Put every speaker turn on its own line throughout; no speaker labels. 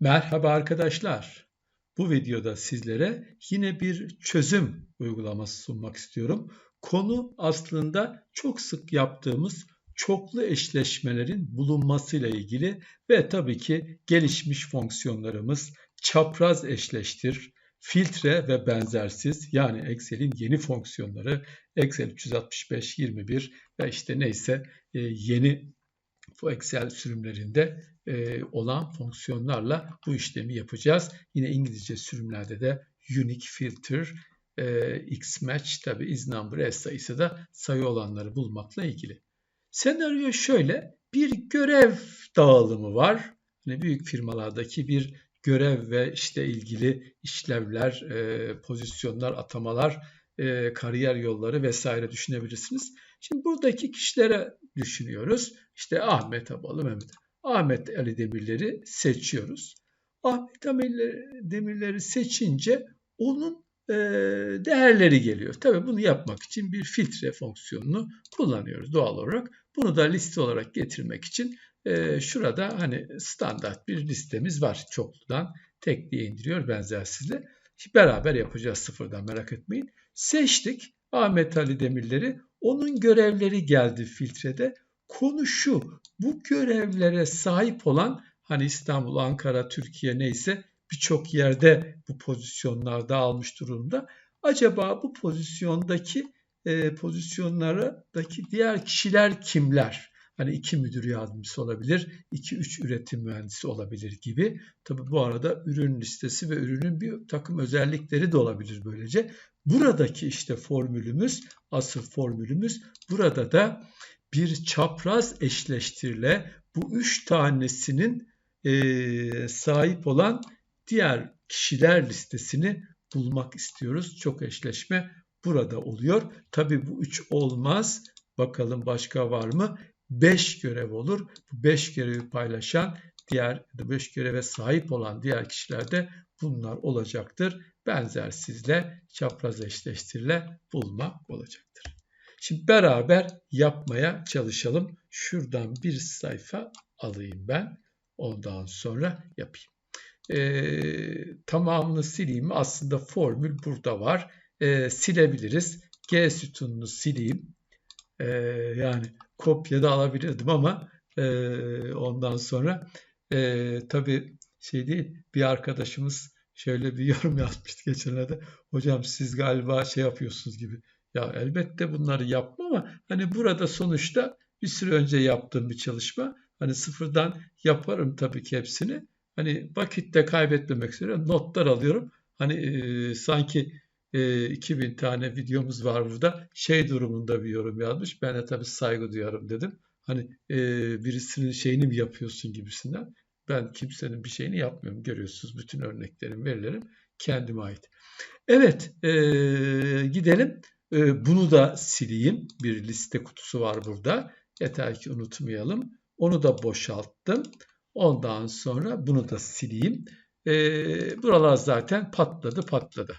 Merhaba arkadaşlar. Bu videoda sizlere yine bir çözüm uygulaması sunmak istiyorum. Konu aslında çok sık yaptığımız çoklu eşleşmelerin bulunmasıyla ilgili ve tabii ki gelişmiş fonksiyonlarımız çapraz eşleştir, filtre ve benzersiz yani Excel'in yeni fonksiyonları Excel 365, 21 ve işte neyse e, yeni bu Excel sürümlerinde e, olan fonksiyonlarla bu işlemi yapacağız. Yine İngilizce sürümlerde de unique filter, e, xmatch tabi is number s sayısı da sayı olanları bulmakla ilgili. Senaryo şöyle bir görev dağılımı var. Yani büyük firmalardaki bir görev ve işte ilgili işlevler, e, pozisyonlar, atamalar, e, kariyer yolları vesaire düşünebilirsiniz. Şimdi buradaki kişilere düşünüyoruz. İşte Ahmet Abalı Mehmet. Ahmet Ali Demirler'i seçiyoruz. Ahmet Ali Demirler'i seçince onun e, değerleri geliyor. Tabii bunu yapmak için bir filtre fonksiyonunu kullanıyoruz doğal olarak. Bunu da liste olarak getirmek için e, şurada hani standart bir listemiz var çokludan. Tek diye indiriyor benzersizle. Beraber yapacağız sıfırdan merak etmeyin. Seçtik Ahmet Ali Demirler'i. Onun görevleri geldi filtrede. Konu şu, bu görevlere sahip olan hani İstanbul, Ankara, Türkiye neyse birçok yerde bu pozisyonlarda almış durumda. Acaba bu pozisyondaki e, pozisyonlardaki diğer kişiler kimler? Hani iki müdür yardımcısı olabilir, iki üç üretim mühendisi olabilir gibi. Tabi bu arada ürün listesi ve ürünün bir takım özellikleri de olabilir böylece. Buradaki işte formülümüz, asıl formülümüz burada da bir çapraz eşleştirile bu üç tanesinin e, sahip olan diğer kişiler listesini bulmak istiyoruz. Çok eşleşme burada oluyor. Tabi bu üç olmaz. Bakalım başka var mı? Beş görev olur. Bu beş görevi paylaşan diğer beş göreve sahip olan diğer kişilerde bunlar olacaktır. Benzersizle çapraz eşleştirile bulmak olacaktır. Şimdi beraber yapmaya çalışalım. Şuradan bir sayfa alayım ben. Ondan sonra yapayım. Ee, tamamını sileyim. Aslında formül burada var. Ee, silebiliriz. G sütununu sileyim. Ee, yani kopya da alabilirdim ama e, ondan sonra e, tabii şey değil bir arkadaşımız şöyle bir yorum yazmıştı geçenlerde. Hocam siz galiba şey yapıyorsunuz gibi ya elbette bunları yapma ama hani burada sonuçta bir süre önce yaptığım bir çalışma. Hani sıfırdan yaparım tabii ki hepsini. Hani vakitte kaybetmemek üzere notlar alıyorum. Hani e, sanki e, 2000 tane videomuz var burada. Şey durumunda bir yorum yazmış. Ben de tabii saygı duyarım dedim. Hani e, birisinin şeyini mi yapıyorsun gibisinden. Ben kimsenin bir şeyini yapmıyorum. Görüyorsunuz bütün örneklerim, verilerim kendime ait. Evet, e, gidelim. Ee, bunu da sileyim. Bir liste kutusu var burada. Yeter ki unutmayalım. Onu da boşalttım. Ondan sonra bunu da sileyim. Ee, buralar zaten patladı patladı.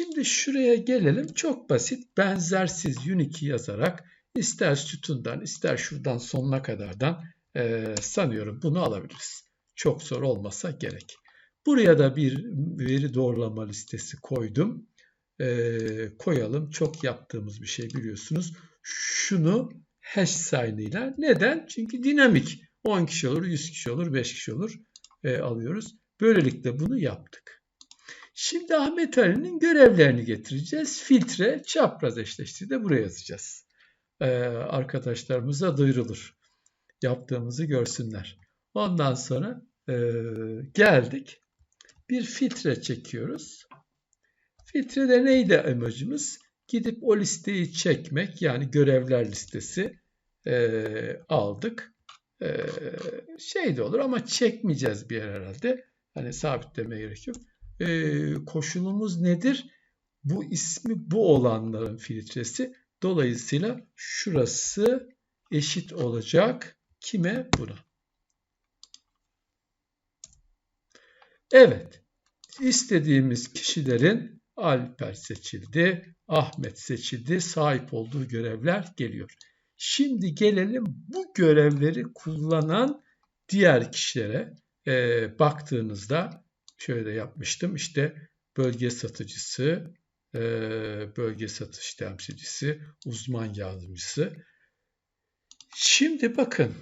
Şimdi şuraya gelelim. Çok basit benzersiz Unique yazarak ister sütundan ister şuradan sonuna kadardan e, sanıyorum bunu alabiliriz. Çok zor olmasa gerek. Buraya da bir veri doğrulama listesi koydum e, koyalım. Çok yaptığımız bir şey biliyorsunuz. Şunu hash sign'ıyla. Neden? Çünkü dinamik. 10 kişi olur, 100 kişi olur, 5 kişi olur e, alıyoruz. Böylelikle bunu yaptık. Şimdi Ahmet Ali'nin görevlerini getireceğiz. Filtre, çapraz eşleştiği de buraya yazacağız. Ee, arkadaşlarımıza duyurulur. Yaptığımızı görsünler. Ondan sonra e, geldik. Bir filtre çekiyoruz. Filtrede neydi amacımız? Gidip o listeyi çekmek yani görevler listesi e, aldık. E, şey de olur ama çekmeyeceğiz bir yer herhalde. Hani sabitleme gerek yok. E, koşulumuz nedir? Bu ismi bu olanların filtresi. Dolayısıyla şurası eşit olacak. Kime? Buna. Evet. İstediğimiz kişilerin Alper seçildi, Ahmet seçildi, sahip olduğu görevler geliyor. Şimdi gelelim bu görevleri kullanan diğer kişilere. e, baktığınızda şöyle yapmıştım. İşte bölge satıcısı, e, bölge satış temsilcisi, uzman yardımcısı. Şimdi bakın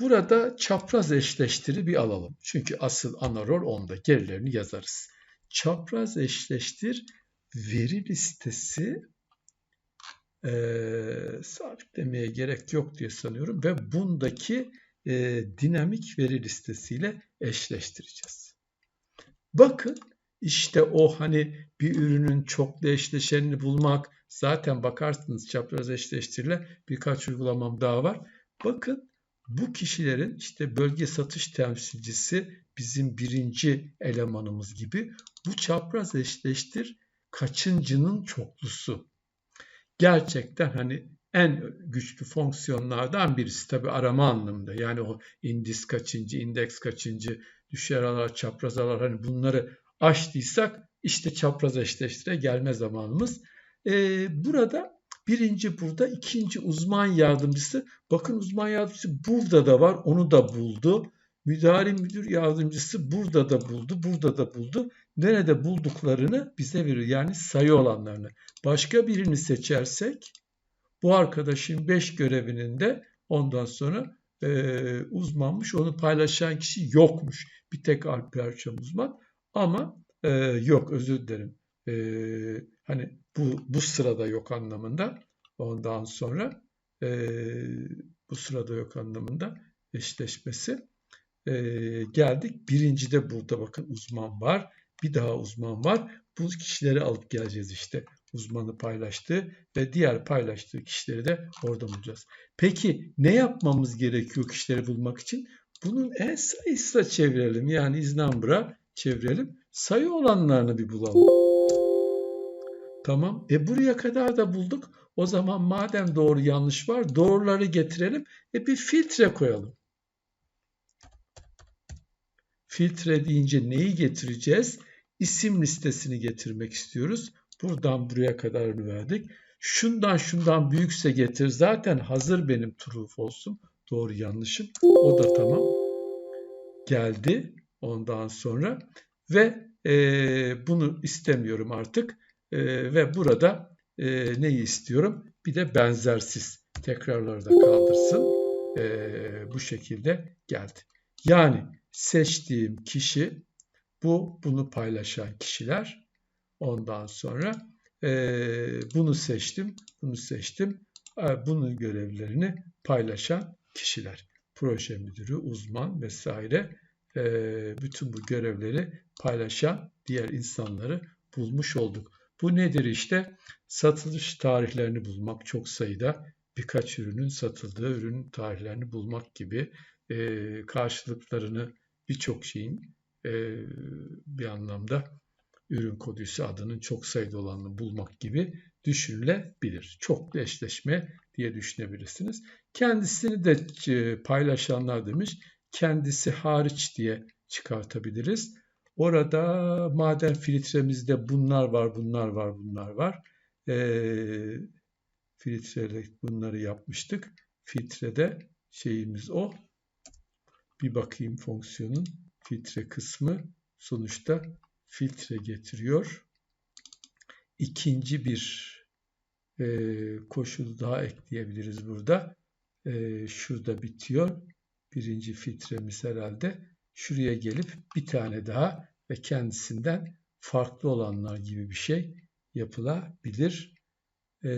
burada çapraz eşleştiri bir alalım. Çünkü asıl ana rol onda. Gerilerini yazarız. Çapraz eşleştir veri listesi e, sabitlemeye gerek yok diye sanıyorum ve bundaki e, dinamik veri listesiyle eşleştireceğiz. Bakın işte o hani bir ürünün çoklu eşleşenini bulmak zaten bakarsınız çapraz eşleştiriyle birkaç uygulamam daha var. Bakın bu kişilerin işte bölge satış temsilcisi bizim birinci elemanımız gibi bu çapraz eşleştir kaçıncının çoklusu. Gerçekten hani en güçlü fonksiyonlardan birisi tabi arama anlamında. Yani o indis kaçıncı, indeks kaçıncı, düşer alar, çapraz alar hani bunları açtıysak işte çapraz eşleştire gelme zamanımız. Ee, burada birinci burada, ikinci uzman yardımcısı. Bakın uzman yardımcısı burada da var, onu da buldu. Müdari müdür yardımcısı burada da buldu, burada da buldu. Nerede bulduklarını bize veriyor. Yani sayı olanlarını. Başka birini seçersek bu arkadaşın 5 görevinin de ondan sonra e, uzmanmış. Onu paylaşan kişi yokmuş. Bir tek Alper Çam uzman. Ama e, yok özür dilerim. E, hani bu, bu sırada yok anlamında. Ondan sonra e, bu sırada yok anlamında eşleşmesi. E, geldik. Birinci de burada bakın uzman var. Bir daha uzman var. Bu kişileri alıp geleceğiz işte uzmanı paylaştığı ve diğer paylaştığı kişileri de orada bulacağız. Peki ne yapmamız gerekiyor kişileri bulmak için? Bunun en sayısına çevirelim. Yani iznambra çevirelim. Sayı olanlarını bir bulalım. Tamam. E buraya kadar da bulduk. O zaman madem doğru yanlış var doğruları getirelim. E bir filtre koyalım. Filtre deyince neyi getireceğiz? İsim listesini getirmek istiyoruz. Buradan buraya kadarını verdik. Şundan şundan büyükse getir. Zaten hazır benim true olsun. Doğru yanlışım. O da tamam. Geldi ondan sonra. Ve e, bunu istemiyorum artık. E, ve burada e, neyi istiyorum? Bir de benzersiz tekrarları da kaldırsın. E, bu şekilde geldi. Yani seçtiğim kişi bu bunu paylaşan kişiler Ondan sonra e, bunu seçtim, bunu seçtim. E, bunun görevlerini paylaşan kişiler. Proje müdürü, uzman vesaire e, bütün bu görevleri paylaşan diğer insanları bulmuş olduk. Bu nedir işte? Satılış tarihlerini bulmak çok sayıda birkaç ürünün satıldığı ürün tarihlerini bulmak gibi e, karşılıklarını birçok şeyin e, bir anlamda ürün kodüsü adının çok sayıda olanını bulmak gibi düşünülebilir. Çoklu eşleşme diye düşünebilirsiniz. Kendisini de e, paylaşanlar demiş, kendisi hariç diye çıkartabiliriz. Orada maden filtremizde bunlar var, bunlar var, bunlar var. E, filtreyle bunları yapmıştık. Filtrede şeyimiz o. Bir bakayım fonksiyonun filtre kısmı sonuçta filtre getiriyor. İkinci bir e, koşul daha ekleyebiliriz burada. E, şurada bitiyor. Birinci filtremiz herhalde. Şuraya gelip bir tane daha ve kendisinden farklı olanlar gibi bir şey yapılabilir. E,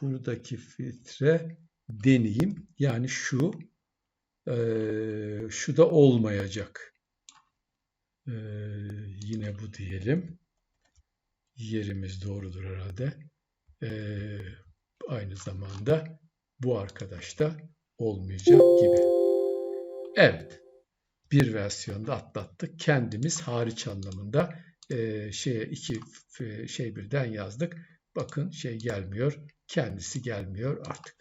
buradaki filtre deneyim yani şu e, şu da olmayacak. Ee, yine bu diyelim. Yerimiz doğrudur herhalde. Ee, aynı zamanda bu arkadaş da olmayacak gibi. Evet. Bir versiyonda atlattık. Kendimiz hariç anlamında e, şeye iki şey birden yazdık. Bakın şey gelmiyor. Kendisi gelmiyor artık.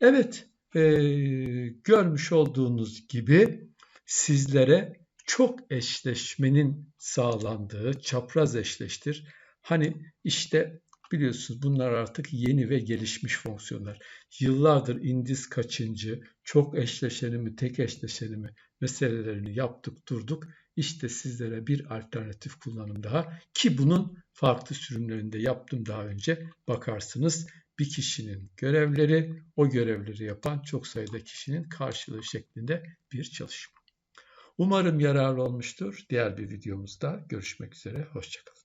Evet. E, görmüş olduğunuz gibi sizlere çok eşleşmenin sağlandığı çapraz eşleştir. Hani işte biliyorsunuz bunlar artık yeni ve gelişmiş fonksiyonlar. Yıllardır indis kaçıncı, çok eşleşeni mi, tek eşleşeni mi meselelerini yaptık durduk. İşte sizlere bir alternatif kullanım daha ki bunun farklı sürümlerinde yaptım daha önce bakarsınız. Bir kişinin görevleri, o görevleri yapan çok sayıda kişinin karşılığı şeklinde bir çalışma. Umarım yararlı olmuştur. Diğer bir videomuzda görüşmek üzere. Hoşçakalın.